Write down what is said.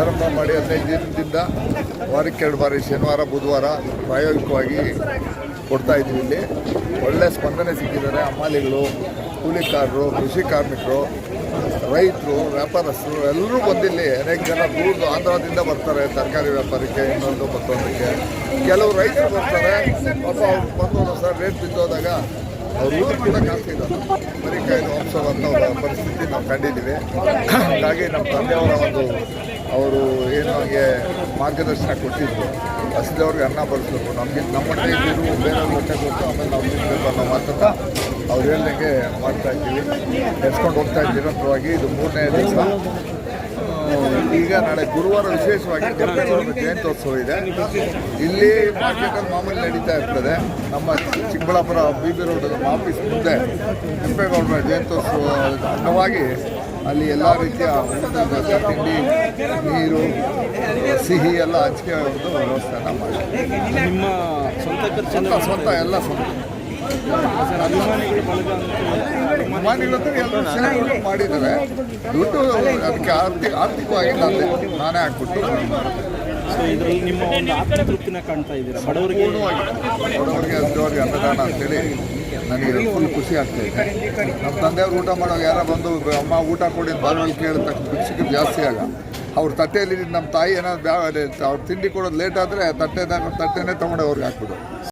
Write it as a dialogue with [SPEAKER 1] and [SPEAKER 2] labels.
[SPEAKER 1] ಪ್ರಾರಂಭ ಮಾಡಿ ಹದಿನೈದು ದಿನದಿಂದ ವಾರಕ್ಕೆ ಎರಡು ಬಾರಿ ಶನಿವಾರ, ಬುಧವಾರ ಪ್ರಾಯೋಗಿಕವಾಗಿ ಕೊಡ್ತಾ ಇದ್ದೀವಿ ಇಲ್ಲಿ. ಒಳ್ಳೆ ಸ್ಪಂದನೆ ಸಿಕ್ಕಿದ್ದಾರೆ. ಹಮಾಲಿಗಳು ಕೂಲಿಕಾರರು ಕೃಷಿ ಕಾರ್ಮಿಕರು, ರೈತರು, ವ್ಯಾಪಾರಸ್ಥರು ಎಲ್ಲರೂ ಬಂದಿಲ್ಲಿ ಅನೇಕ ಜನ ದೂರದ ಆಂಧ್ರದಿಂದ ಬರ್ತಾರೆ ತರಕಾರಿ ವ್ಯಾಪಾರಕ್ಕೆ, ಇನ್ನೊಂದು ಮತ್ತೊಂದಕ್ಕೆ. ಕೆಲವು ರೈತರು ಬರ್ತಾರೆ. ಪಾಪ ಅವ್ರು ಬಂದು ಸರ್ ರೇಟ್ ಬಿದ್ದೋದಾಗ ಅವ್ರು ಊರು ಕೂಡ ಕಾಸ್ತಿಲ್ಲ ಅವರ ಪರಿಸ್ಥಿತಿ ನಾವು ಕಂಡಿದ್ದೀವಿ. ಹಾಗಾಗಿ ನಮ್ಮ ತಂದೆಯವರ ಒಂದು ನಮಗೆ ಮಾರ್ಗದರ್ಶನ ಕೊಟ್ಟಿದ್ರು. ಹಸಿದವ್ರಿಗೆ ಅನ್ನ ಬಡಿಸ್ಬೇಕು. ನಮಗೆ ನಮ್ಮ ಇದ್ದಿರು ಬೇರೆ ಹೊಟ್ಟೆ ಕೊಟ್ಟು ಆಮೇಲೆ ನಾವು ತಿನ್ನಬೇಕು ಅನ್ನೋ ಮಾತನ್ನು ಅವ್ರು ಹೇಳ್ದಂಗೆ ಮಾಡ್ತಾ ಇದ್ದೀವಿ. ನೆಡ್ಸ್ಕೊಂಡು ಹೋಗ್ತಾ ನಿರಂತರವಾಗಿ ಇದು ಮೂರನೇ ದಿವಸ. ಈಗ ನಾಳೆ ಗುರುವಾರ ವಿಶೇಷವಾಗಿ ಜಯಂತ್ಯೋತ್ಸವ ಇದೆ. ಇಲ್ಲಿ ಮಾರ್ಕೆಟಲ್ಲಿ ಮಾಮೂಲಿ ನಡೀತಾ ಇರ್ತದೆ. ನಮ್ಮ Chikkaballapur B B road office ಮುಂದೆ. ಕೆಂಪೇಗೌಡರ ಜಯಂತ್ಯೋತ್ಸವ ಅಂಗವಾಗಿ ಅಲ್ಲಿ ಎಲ್ಲ ರೀತಿಯ ತಿಂಡಿ ನೀರು ಸಿಹಿ ಎಲ್ಲ ಹಂಚಿಕೆ ಒಂದು ವ್ಯವಸ್ಥೆನ ಮಾಡಿ
[SPEAKER 2] ನಿಮ್ಮ ಸ್ವಂತ
[SPEAKER 1] ಸ್ವಂತ ಎಲ್ಲ ಸ್ವಂತ.
[SPEAKER 2] ಅಭಿಮಾನಿಗಳು
[SPEAKER 1] ಎಲ್ಲರೂ ಸೇರಿ ಮಾಡಿದ್ದಾರೆ. ದುಡ್ಡು ಅದಕ್ಕೆ ಆರ್ಥಿಕ ಆರ್ಥಿಕವಾಗಿ ನಾನೇ ನಾನೇ ಹಾಕ್ಬಿಟ್ಟು
[SPEAKER 2] ಸೊ ಇದರಲ್ಲಿ ನಿಮ್ಮ ಒಂದು ಆತ್ಮತೃಪ್ತಿನ ಕಾಣ್ತಾ ಇದ್ದೀರಾ? ಬಡವರಿಗೆ
[SPEAKER 1] ಬಡವರಿಗೆ ಅಂತೇಳಿ ನನಗೆ ಫುಲ್ ಖುಷಿ ಆಗ್ತಾ ಇದೆ. ನಮ್ಮ ತಂದೆಯವ್ರು ಊಟ ಮಾಡೋವಾಗ ಯಾರೋ ಬಂದು ಅಮ್ಮ ಊಟ ಕೊಡಿ ಬಾಲ್ವಲ್ಲಿ ಕೇಳಿದ ತಕ್ಷಣ ಜಾಸ್ತಿ ಆಗ. ಅವ್ರ ತಟ್ಟೆಯಲ್ಲಿ ನಮ್ಮ ತಾಯಿ ಏನಾದ್ರು ಅವ್ರು ತಿಂಡಿ ಕೊಡೋದು ಲೇಟ್ ಆದರೆ ತಟ್ಟೆದಾಗ ತಟ್ಟೆನೇ ತೊಗೊಂಡು ಅವ್ರಿಗೆ ಹಾಕ್ಬಿಡು